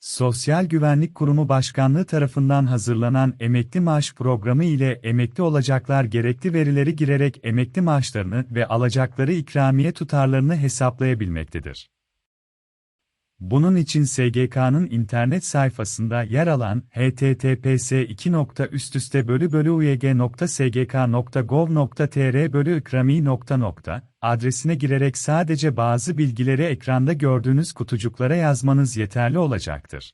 Sosyal Güvenlik Kurumu Başkanlığı tarafından hazırlanan emekli maaş programı ile emekli olacaklar gerekli verileri girerek emekli maaşlarını ve alacakları ikramiye tutarlarını hesaplayabilmektedir. Bunun için SGK'nın internet sayfasında yer alan https uyg.sgk.gov.tr bölü ikrami adresine girerek sadece bazı bilgileri ekranda gördüğünüz kutucuklara yazmanız yeterli olacaktır.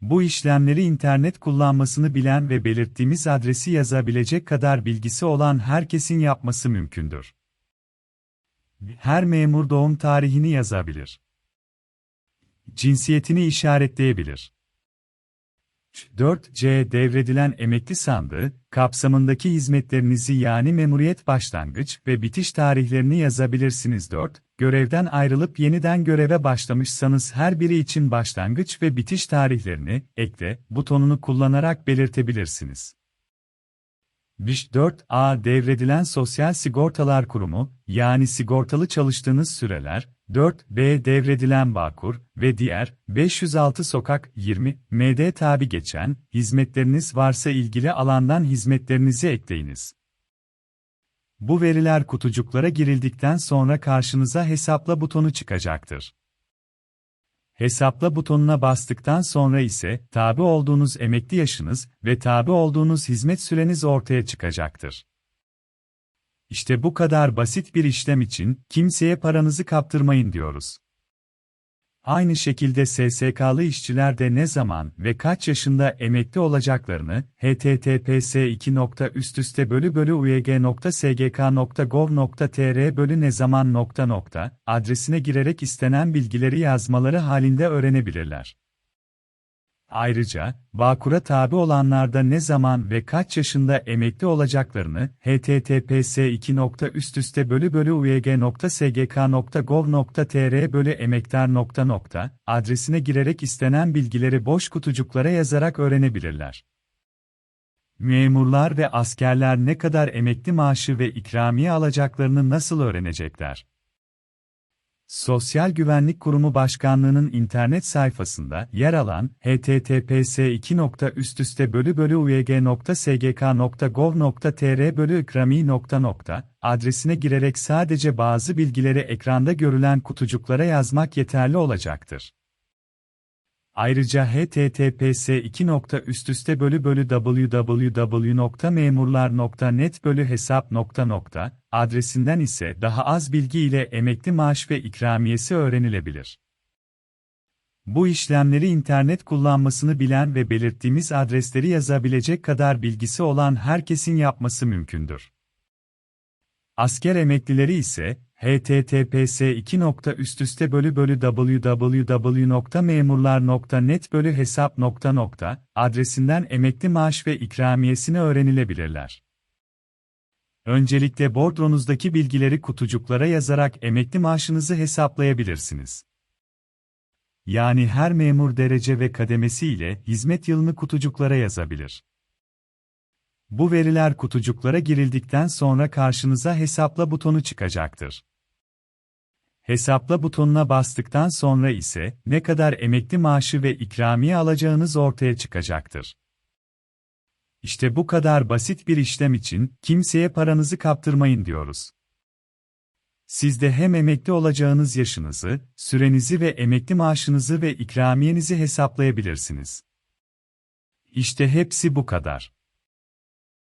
Bu işlemleri internet kullanmasını bilen ve belirttiğimiz adresi yazabilecek kadar bilgisi olan herkesin yapması mümkündür. Her memur doğum tarihini yazabilir cinsiyetini işaretleyebilir. 4C devredilen emekli sandığı, kapsamındaki hizmetlerinizi yani memuriyet başlangıç ve bitiş tarihlerini yazabilirsiniz 4. Görevden ayrılıp yeniden göreve başlamışsanız her biri için başlangıç ve bitiş tarihlerini, ekle, butonunu kullanarak belirtebilirsiniz. 4A devredilen Sosyal Sigortalar Kurumu, yani sigortalı çalıştığınız süreler, 4B devredilen Bağkur ve diğer 506 sokak 20 MD tabi geçen hizmetleriniz varsa ilgili alandan hizmetlerinizi ekleyiniz. Bu veriler kutucuklara girildikten sonra karşınıza hesapla butonu çıkacaktır. Hesapla butonuna bastıktan sonra ise tabi olduğunuz emekli yaşınız ve tabi olduğunuz hizmet süreniz ortaya çıkacaktır. İşte bu kadar basit bir işlem için kimseye paranızı kaptırmayın diyoruz. Aynı şekilde SSK'lı işçiler de ne zaman ve kaç yaşında emekli olacaklarını https 2. üst üste bölü bölü uyg.sgk.gov.tr bölü ne zaman nokta nokta adresine girerek istenen bilgileri yazmaları halinde öğrenebilirler. Ayrıca, Bağkur'a tabi olanlarda ne zaman ve kaç yaşında emekli olacaklarını https 2. üst bölü bölü uyg.sgk.gov.tr bölü emektar nokta nokta adresine girerek istenen bilgileri boş kutucuklara yazarak öğrenebilirler. Memurlar ve askerler ne kadar emekli maaşı ve ikramiye alacaklarını nasıl öğrenecekler? Sosyal Güvenlik Kurumu Başkanlığı'nın internet sayfasında yer alan https 2. üst bölü bölü uyg.sgk.gov.tr bölü ikrami adresine girerek sadece bazı bilgileri ekranda görülen kutucuklara yazmak yeterli olacaktır. Ayrıca https 2. üst üste bölü bölü www.memurlar.net bölü hesap adresinden ise daha az bilgi ile emekli maaş ve ikramiyesi öğrenilebilir. Bu işlemleri internet kullanmasını bilen ve belirttiğimiz adresleri yazabilecek kadar bilgisi olan herkesin yapması mümkündür. Asker emeklileri ise https 2. üst üste bölü bölü www.memurlar.net bölü hesap adresinden emekli maaş ve ikramiyesini öğrenilebilirler. Öncelikle bordronuzdaki bilgileri kutucuklara yazarak emekli maaşınızı hesaplayabilirsiniz. Yani her memur derece ve kademesi ile hizmet yılını kutucuklara yazabilir. Bu veriler kutucuklara girildikten sonra karşınıza hesapla butonu çıkacaktır. Hesapla butonuna bastıktan sonra ise ne kadar emekli maaşı ve ikramiye alacağınız ortaya çıkacaktır. İşte bu kadar basit bir işlem için kimseye paranızı kaptırmayın diyoruz. Siz de hem emekli olacağınız yaşınızı, sürenizi ve emekli maaşınızı ve ikramiyenizi hesaplayabilirsiniz. İşte hepsi bu kadar.